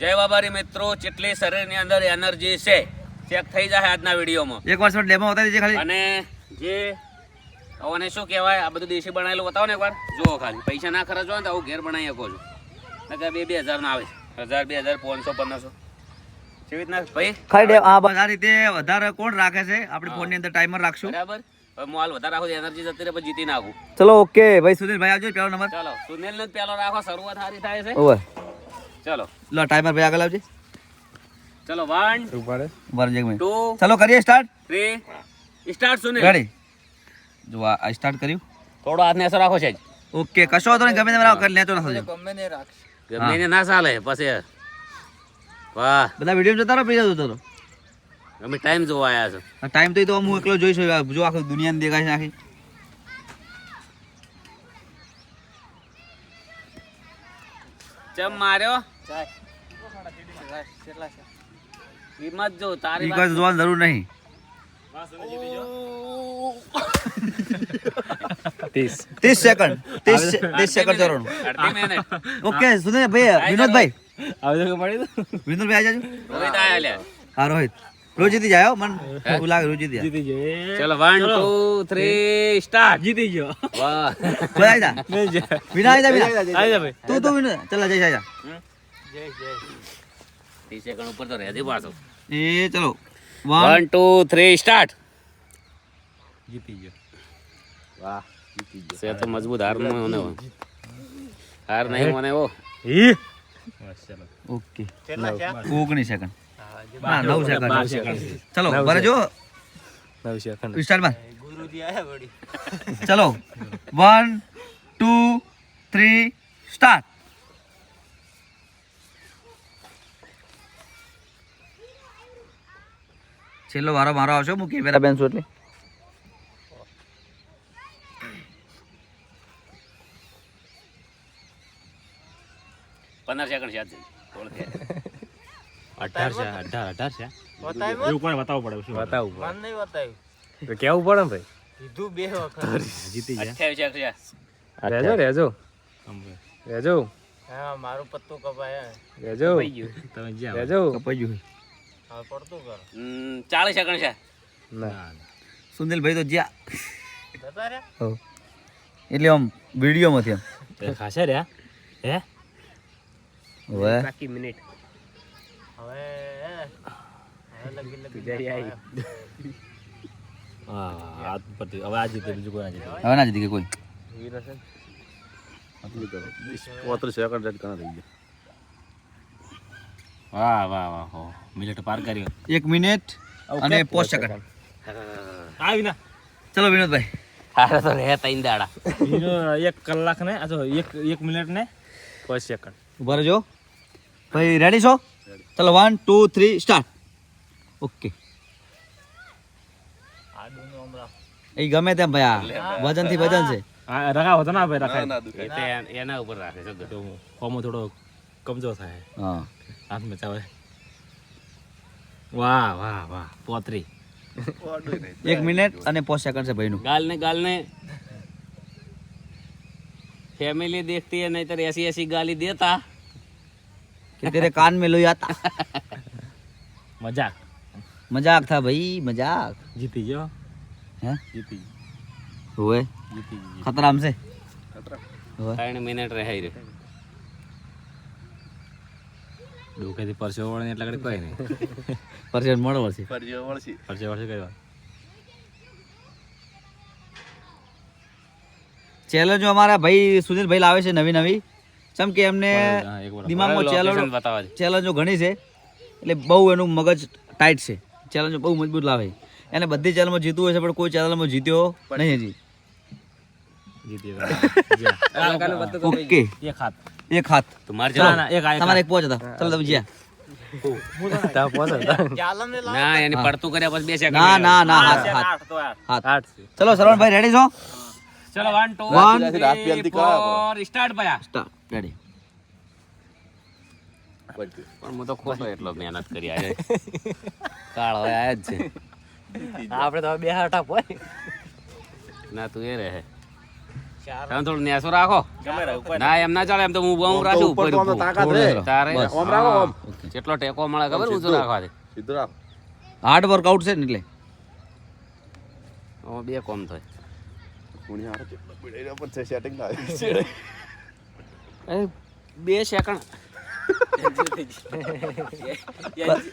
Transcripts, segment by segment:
જય બાબારી મિત્રો જેટલી શરીરની અંદર એનર્જી છે ચેક થઈ જાય આજના વિડીયોમાં. એક વાર ડેમો બતાવી દેજે ખાલી. અને જે અને શું કહેવાય આ બધું દેશી બનાવેલું બતાવો ને એકવાર. જુઓ ખાલી પૈસા ના ખર્ચવા ને તો આવું ઘેર બનાવી શકો છો. નકર બે બે હજાર ના આવે હજાર બે હજાર પાંચસો પંદરસો. કેવી રીતના ભાઈ ખાલી આ બધા રીતે વધારે કોણ રાખે છે? આપણે ફોનની અંદર ટાઈમર રાખશું. બરાબર. મોલ વધારે રાખો એનર્જી જતી રહે પછી જીતી નાખું. ચલો ઓકે ભાઈ સુધીરભાઈ આવજો પેલો નંબર. ચાલો સુનિલ નો પેલો રાખો શરૂઆત સારી થાય છે. ચલો. લો ટાઈમર ભાઈ આગળ આવજે. ચલો વન બરાબર એક મિનિટ ચલો કરીએ સ્ટાર્ટ 3 સ્ટાર્ટ સુને રેડી જો આ સ્ટાર્ટ કર્યું. થોડો હાથને અસર રાખો છે ઓકે કશો તો ગમે તે બનાવો કરી લેતો ના થજો ગમે એને ના ચાલે પછી વાહ. બધા વિડિયો જોતા રહો પૈસા જોતા રહો. અમે ટાઈમ જોવા આવ્યા છો. ટાઈમ તો એ તો હું એકલો જોઈશ જો આખી દુનિયાને દેખાય છે આખી. ચમ માર્યો? કિંમત જો તારી ઈ જોવાની જરૂર નહીં. ત્રીસ. સેકન્ડ ત્રીસ ત્રીસ સેકન્ડ ઓકે સુધીર ભાઈ વિનોદભાઈ. વિનોદભાઈ આવી જાજો. હા રોહિત. રોજ જીતી જાય મન એવું લાગે રોજ જીતી જાય ગયો ચલો વન ટુ થ્રી સ્ટાર્ટ જીતી ગયો. વાહ. કોઈ આવી જા. વિના આવી જા વિના. આવી જા ભાઈ. તું તું વિના. ચલા જય જા. ત્રીસ સેકન્ડ ઉપર તો રહેતી પાછો. એ ચલો. One one two three start જીતી ગયો. વાહ. સે તો મજબૂત હાર ન મને હો. હાર નહીં મને ઓ ઈ ઓકે. ઓગણીસ સેકન્ડ હા નવ છે ચલો બરે જો નવ સેકન્ડ. સ્ટાર્ટમાં ચલો. One two three start. છેલ્લો વારો મારો આવશે હું કેમેરા બેન છું એટલે પંદર સેકન્ડ છે આજ ઓળખે. અઢાર છે અઢાર અઢાર છે. એવું કોને બતાવવું પડે શું બતાવવું પડે તો કેવું પડે ને ભાઈ? જીતી ગયા. અઠ્યાવીસ છે રેજો રેજો. રેજો. રેજો તમે જ્યાં રેજો. કપાઈ ગયું હમ, ચાલીસ સેકન્ડ છે. ના. સુનિલભાઈ તો જ્યાં રહ્યા? એટલે આમ વિડીયોમાંથી આમ. ખાસે રહ્યા હે? બાકી મિનિટ. હવે આ જીતે કોઈ ના જીતે. કોઈ? વાહ વાહ વાહ હો. મિનિટ પાર કર્યો. એક મિનિટ અને પોસ્ટ સેકન્ડ આવી ના. ચલો વિનોદભાઈ. હારે તો રહે તૈન દાડા. એક કલાક ને આ એક એક મિનિટ ને પાંચ સેકન્ડ ઊભા રહેજો. ભાઈ રેડી છો? ચાલો one two three start okay એ ગમે તેમ ભાઈ વજનથી વજન છે. રખાવો તો ના ભાઈ રખાય. એના ઉપર રાખે છે ફોર્મ થોડો કમજોર થાય. હા. હાથ મચાવે. વાહ વાહ વાહ પોતરી. એક મિનિટ અને પાંચ સેકન્ડ છે ભાઈનું. ગાલ ને ગાલ ને ફેમિલી દેખતી હે નહીં એસી એસી ગાલી દેતા. કે તેરે કાન में लोई आता મજાક મજાક था भाई मजाक જીતી ગયો हैं જીતી हुए જીતી ગયો खतरा हमसे हुए ત્રણ મિનિટ રહે રે ડોકેથી પરસેવો વળે એટલે કઈ કોઈ નહીં પરસેન્ટ મળો વર્ષે પરસે વર્ષે કઈ વાત ચેલેન્જો અમારા ભાઈ સુનિલભાઈ લાવે છે નવી નવી ચમ કે એમને. દિમાગમાં ચેલેન્જ ચેલેન્જો બતાવવા દે. ચેલેન્જો ઘણી છે એટલે બહુ એનું મગજ ટાઈટ છે. ચેલેન્જો બહુ મજબૂત લાવે. એને બધી ચેનલમાં જીતવું હોય છે પણ કોઈ ચેનલમાં જીત્યો નહીં હજી. ઓકે. એક હાથ. એક હાથ. તમારે તમારે એક પહોંચ હતા ચલો તમે જ્યાં. ના એની પડતું કર્યા પછી બે સેકન્ડ ના ના ના હાથ હાથ હાથ. આઠ છે ચલો શ્રવણભાઈ રેડી છો? ચલો one two One, three four start ભયા. સ્ટાર્ટ રેડી પણ હું તો ખોટો એટલો મહેનત કરી આજે કાળ હોય આયા જ છે. આપણે તો બે હાટા આપો ના તું એ રહે. તમે થોડું નેસો રાખો. ના એમ ના ચાલે એમ તો હું બહુ રાખું ઉપર ઊભું. તારે. હા. કેટલો ટેકો મળે ખબર ઊંચું રાખવાથી હાર્ડ વર્કઆઉટ છે ને એટલે? બે કોમ થાય. બે સેકન્ડ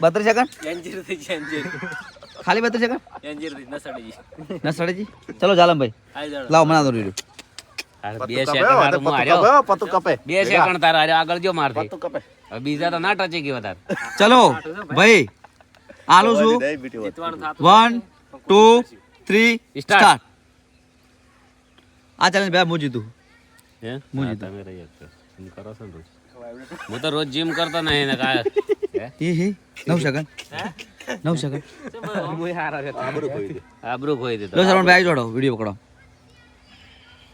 બત્રીસ સેકન્ડ ખાલી બત્રીસ સેકન્ડ ના સડેજી ચલો જાલમભાઈ લાવો મને તો રીડું બે સેકન્ડ હારું હું હાર્યો બે સેકન્ડ તારા હાર્યો આગળ જો મારથી હવે બીજા તો ના ટચી ગયો તાર ચલો ભાઈ આલું છું one two three Start. Start આ ચેલેન્જ ભાઈ હું જીતું. હે? હું હા, જીતું. તમે રહી શકશો. એમ કરો છો રોજ. હું તો રોજ જીમ કરતો નહીં ને કાય હે? હે? હે? નવ સેકન્ડ નવ સેકન્ડ આબરૂ ખોઈ દે. લો સરવણ ભાઈ જોડો વીડિયો પકડો.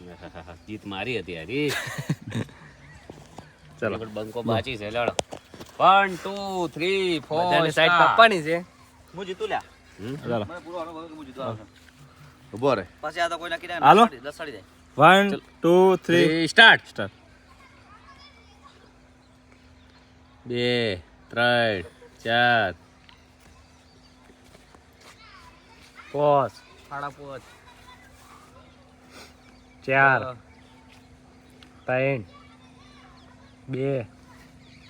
જીત મારી હતી યારી ચલો. બંકો બાચી છે લડો one two three four side પપ્પાની છે. હું જીતું લ્યા. ચાલો. મને પૂરો અનુભવ કે હું જીતું આ ઊભો રે પછી આ તો કોઈ નક્કી ના હાલો. દસ સાડી જાય. One two three start start બે ત્રણ ચાર. પાંચ સાડા પાંચ. ચાર. ત્રણ. બે.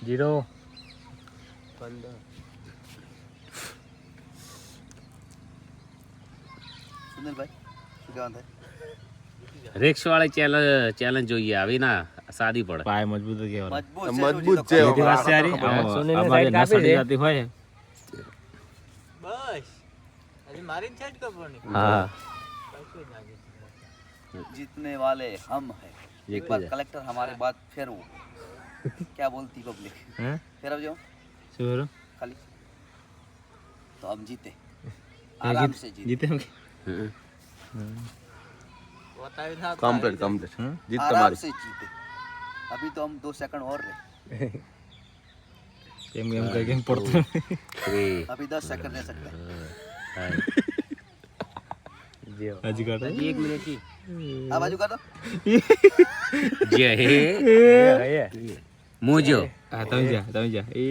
જીરો. પંદર. સુનિલભાઈ શું કહેવાનું થાય? રિક્સ વાળી ચેલેન્જ ચેલેન્જ જોઈએ આવી ના સાદી પડે પાય મજબૂત કહેવાય મજબૂત છે મજબૂત છે. બીજી વાત છે યારી, હા. આમાં સોનીને આ બાજુ સાઈડ કાપી નસડી દે. જતી હોય બસ હજી મારી સાઈડ કરવાની હા जीतने वाले हम हैं एक एक बार बजे। कलेक्टर हमारे बात फिर वो क्या बोलती पब्लिक હે फिर अब जाओ શું બોલો खाली तो हम जीते आराम से जीते જીતે એમ કે? બતાવી ના કમ્પ્લીટ કમ્પ્લીટ હમ? જીત आराम તમારી से जीते अभी तो हम दो सेकंड और रहे એમ એમ કઈ કેમ પડતું થ્રી अभी दस सेकंड रह सकते हैं હજી કાઢો એક મિનિટ आ बाजू कर दो જય હે મોજો હા તમે જા તમે જા એ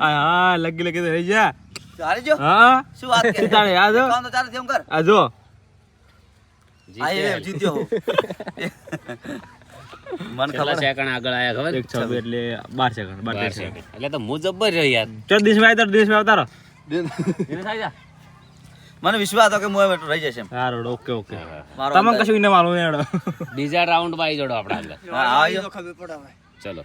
હા હા લગી લગી તો રહી જા તારે જો તો તારે તેમ કર. આ મને વિશ્વાસ હતો કે હું એમ રહી જશે સારો ઓકે ઓકે. તમને કશું ન માલુમ એડો બીજા રાઉન્ડ બાઈ જોડો આપડા આગળ હા ચલો.